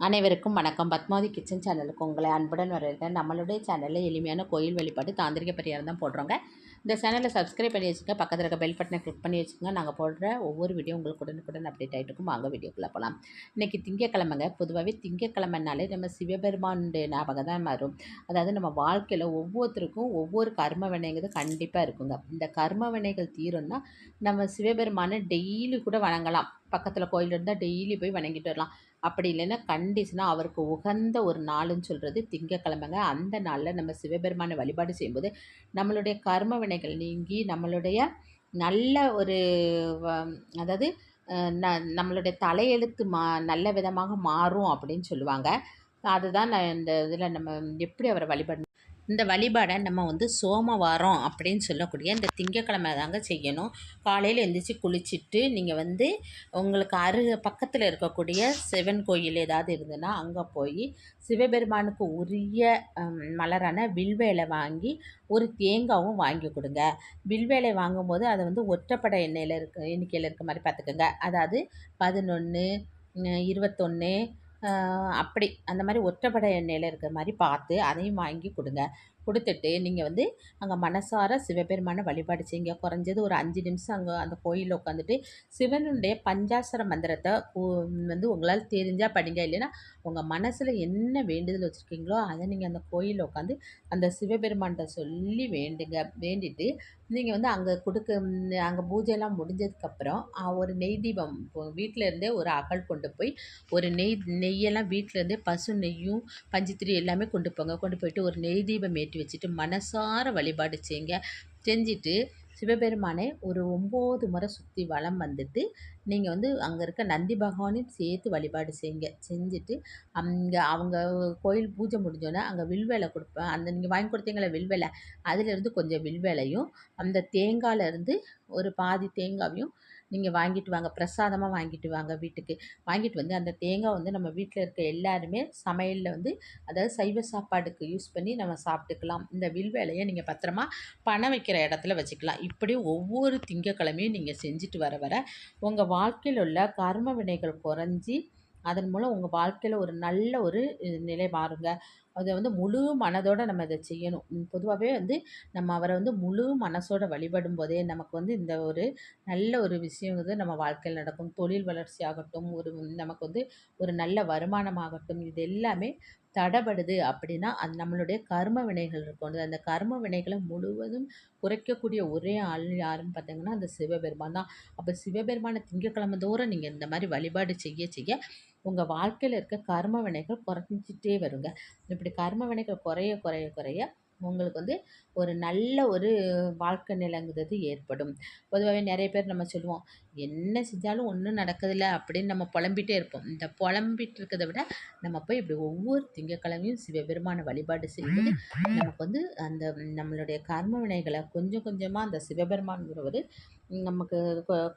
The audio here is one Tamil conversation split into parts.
அனைவருக்கும் வணக்கம். பத்மாவதி கிச்சன் சேனலுக்கு உங்களை அன்புடன் வரவேற்கிறேன். நம்மளுடைய சேனலில் எளிமையான கோயில் வழிபாடு தாந்திரிக பரிகாரம் தான் போடுறோங்க. இந்த சேனலை சப்ஸ்கிரைப் பண்ணி வச்சுக்கோங்க. பக்கத்தில் இருக்க பெல் பட்டனை கிளிக் பண்ணி வச்சுக்கோங்க. நாங்கள் போடுற ஒவ்வொரு வீடியோ உங்களுக்கு உடனுக்குடன் அப்டேட் ஆகிட்டு இருக்கும். வாங்க வீடியோக்குள்ளே போகலாம் இன்றைக்கி திங்கக்கிழமைங்க. பொதுவாகவே திங்கக்கிழமைனாலே நம்ம சிவபெருமானுடைய ஞாபகம் தான் மாறும் அதாவது நம்ம வாழ்க்கையில் ஒவ்வொருத்தருக்கும் ஒவ்வொரு கர்ம வினைங்கிறது கண்டிப்பாக இருக்குங்க. இந்த கர்ம வினைகள் தீரும்னா நம்ம சிவபெருமானை டெய்லி கூட வணங்கலாம். பக்கத்தில் கோயில் இருந்தால் டெய்லி போய் வணங்கிட்டு வரலாம். அப்படி இல்லைன்னா கண்டிஷனாக அவருக்கு உகந்த ஒரு நாளுன்னு சொல்கிறது திங்கக்கிழமைங்க. அந்த நாளில் நம்ம சிவபெருமானை வழிபாடு செய்யும்போது நம்மளுடைய கர்ம வினைகள் நீங்கி நம்மளுடைய நல்ல ஒரு அதாவது ந நம்மளுடைய தலையெழுத்து மா நல்ல விதமாக மாறும் அப்படின்னு சொல்லுவாங்க. அதுதான் நான் இந்த இதில் நம்ம எப்படி அவரை வழிபடணும்? இந்த வழிபாடை நம்ம வந்து சோமவாரம் அப்படின்னு சொல்லக்கூடிய இந்த திங்கக்கிழமை தாங்க செய்யணும். காலையில் எழுந்திரிச்சி குளிச்சுட்டு நீங்கள் வந்து உங்களுக்கு அருக பக்கத்தில் இருக்கக்கூடிய சிவன் கோயில் ஏதாவது இருந்ததுன்னா அங்கே போய் சிவபெருமானுக்கு உரிய மலரான வில்வேலை வாங்கி ஒரு தேங்காவும் வாங்கி கொடுங்க. வில்வேலை வாங்கும்போது அதை வந்து ஒற்றப்படை எண்ணெயில் இருக்க எண்ணிக்கையில் இருக்க மாதிரி பார்த்துக்கோங்க. அதாவது பதினொன்று இருபத்தொன்று அப்படி. அந்த மாதிரி ஒற்றைப்படை எண்ணெயில் இருக்கிற மாதிரி பார்த்து அதையும் வாங்கி கொடுங்க. கொடுத்துட்டு நீங்கள் வந்து அங்கே மனசார சிவபெருமானை வழிபாடு செய்யுங்க. குறைஞ்சது ஒரு அஞ்சு நிமிஷம் அங்கே அந்த கோயிலில் உட்காந்துட்டு சிவனுடைய பஞ்சாசர மந்திரத்தை வந்து உங்களால் தெரிஞ்சால் படிங்க. இல்லைன்னா உங்கள் மனசில் என்ன வேண்டுதல் வச்சுருக்கீங்களோ அதை நீங்கள் அந்த கோயிலில் உட்காந்து அந்த சிவபெருமான்கிட்ட சொல்லி வேண்டுங்க. வேண்டிட்டு நீங்கள் வந்து அங்கே கொடுக்க அங்கே பூஜையெல்லாம் முடிஞ்சதுக்கப்புறம் ஒரு நெய் தீபம் வீட்டில் இருந்தே ஒரு அகல் கொண்டு போய் ஒரு நெய் நெய்யெல்லாம் வீட்டிலேருந்தே பசு நெய்யும் பஞ்சுத்திரி எல்லாமே கொண்டு போங்க. கொண்டு போயிட்டு ஒரு நெய் தீபம் ஏற்றி வச்சுட்டு மனசார வழிபாடு செய்யுங்க செஞ்சுட்டு சிவபெருமானை ஒரு ஒம்பது முறை சுற்றி வளம் வந்துட்டு நீங்கள் வந்து அங்கே இருக்க நந்தி பகவானையும் சேர்த்து வழிபாடு செய்யுங்க செஞ்சுட்டு அங்கே அவங்க கோயில் பூஜை முடிஞ்சோன்னே அங்கே வில்வேலை கொடுப்பேன் அந்த நீங்கள் வாங்கி கொடுத்தீங்களே வில்வேலை அதிலிருந்து கொஞ்சம் வில்வேலையும் அந்த தேங்காயிலேருந்து ஒரு பாதி தேங்காவையும் நீங்கள் வாங்கிட்டு வாங்க பிரசாதமாக வாங்கிட்டு வாங்க வீட்டுக்கு. வாங்கிட்டு வந்து அந்த தேங்காய் வந்து நம்ம வீட்டில் இருக்க எல்லாருமே சமையலில் வந்து அதாவது சைவ சாப்பாடுக்கு யூஸ் பண்ணி நம்ம சாப்பிட்டுக்கலாம். இந்த வில்வேலையை நீங்கள் பத்திரமா பணம் வைக்கிற இடத்துல வச்சுக்கலாம். இப்படி ஒவ்வொரு திங்கக்கிழமையும் நீங்கள் செஞ்சுட்டு வர வர உங்கள் வாழ்க்கையில் உள்ள கர்ம வினைகள் குறைஞ்சி அதன் மூலம் உங்கள் வாழ்க்கையில் ஒரு நல்ல ஒரு நிலை மாறுங்க. அதை வந்து முழு மனதோடு நம்ம இதை செய்யணும். பொதுவாகவே வந்து நம்ம அவரை வந்து முழு மனசோட வழிபடும் போதே நமக்கு வந்து இந்த ஒரு நல்ல ஒரு விஷயம் வந்து நம்ம வாழ்க்கையில் நடக்கும். தொழில் வளர்ச்சி ஆகட்டும் ஒரு நமக்கு வந்து ஒரு நல்ல வருமானமாகட்டும் இது எல்லாமே தடைபடுது அப்படின்னா அது நம்மளுடைய கர்ம வினைகள் இருக்கும். அந்த கர்ம வினைகளை முழுவதும் குறைக்கக்கூடிய ஒரே ஆள் யாருன்னு பார்த்தீங்கன்னா அந்த சிவபெருமான் தான். அப்போ சிவபெருமான திங்கக்கிழமை தோறும் நீங்கள் இந்த மாதிரி வழிபாடு செய்ய செய்ய உங்கள் வாழ்க்கையில் இருக்க கர்ம வினைகள் குறைஞ்சிட்டே வருங்க. இப்படி கர்ம வினைகள் குறைய குறைய குறைய உங்களுக்கு வந்து ஒரு நல்ல ஒரு வாழ்க்கை நிலைங்கிறது ஏற்படும். பொதுவாகவே நிறைய பேர் நம்ம சொல்லுவோம் என்ன செஞ்சாலும் ஒன்றும் நடக்குதில்ல அப்படின்னு நம்ம புலம்பிகிட்டே இருப்போம். இந்த புலம்பிட்டு இருக்கிறத விட நம்ம போய் இப்படி ஒவ்வொரு திங்கக்கிழமையும் சிவபெருமான வழிபாடு செய்யும்போது நமக்கு வந்து அந்த நம்மளுடைய கர்ம வினைகளை கொஞ்சம் கொஞ்சமாக அந்த சிவபெருமான்கிறவர் நமக்கு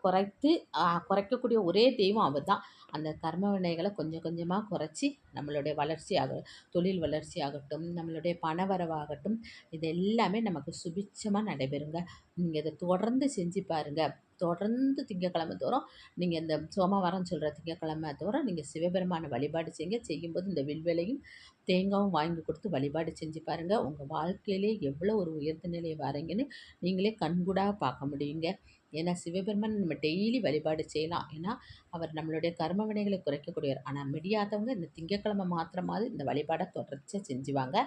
குறைத்து குறைக்கக்கூடிய ஒரே தெய்வம் அவர் தான் அந்த கர்ம வினைகளை கொஞ்சம் கொஞ்சமாக குறைச்சி நம்மளுடைய வளர்ச்சியாக தொழில் வளர்ச்சி ஆகட்டும் நம்மளுடைய பணவரவாகட்டும் இது எல்லாமே நமக்கு சுபிட்சமாக நடைபெறுங்க. நீங்கள் இதை தொடர்ந்து செஞ்சு பாருங்கள் தொடர்ந்து திங்கக்கிழமை தோறும் நீங்கள் இந்த சோமவாரம் சொல்கிற திங்கக்கிழமை தோறும் நீங்கள் சிவபெருமானை வழிபாடு செய்யுங்க. செய்யும்போது இந்த வில்வெளையும் தேங்காயும் வாங்கி கொடுத்து வழிபாடு செஞ்சு பாருங்கள் உங்கள் வாழ்க்கையிலே எவ்வளோ ஒரு உயர்ந்த நிலையை வரீங்கன்னு நீங்களே கண்கூடாக பார்க்க முடியுங்க. ஏன்னா சிவபெருமான் நம்ம டெய்லி வழிபாடு செய்யலாம். ஏன்னா அவர் நம்மளுடைய கர்ம வினைகளை குறைக்கக்கூடியவர். ஆனால் முடியாதவங்க இந்த திங்கக்கிழமை மாத்திரமாவது இந்த வழிபாடை தொடர்ச்சியாக செஞ்சுவாங்க.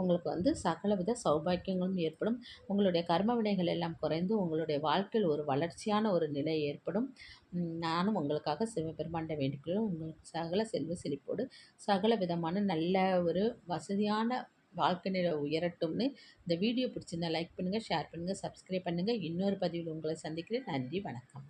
உங்களுக்கு வந்து சகல வித சௌபாக்கியங்களும் ஏற்படும். உங்களுடைய கர்ம வினைகள் எல்லாம் குறைந்து உங்களுடைய வாழ்க்கையில் ஒரு வளர்ச்சியான ஒரு நிலை ஏற்படும். நானும் உங்களுக்காக சிவபெருமாண்ட வேண்டிக்கொள்ளும் உங்களுக்கு சகல செல்வ செழிப்போடு சகல விதமான நல்ல ஒரு வசதியான வாழ்க்கை உயரட்டும்னு இந்த வீடியோ பிடிச்சிருந்தா லைக் பண்ணுங்கள் ஷேர் பண்ணுங்கள் சப்ஸ்கிரைப் பண்ணுங்கள் இன்னொரு பதிவில் உங்களை சந்திக்கிறேன். நன்றி வணக்கம்.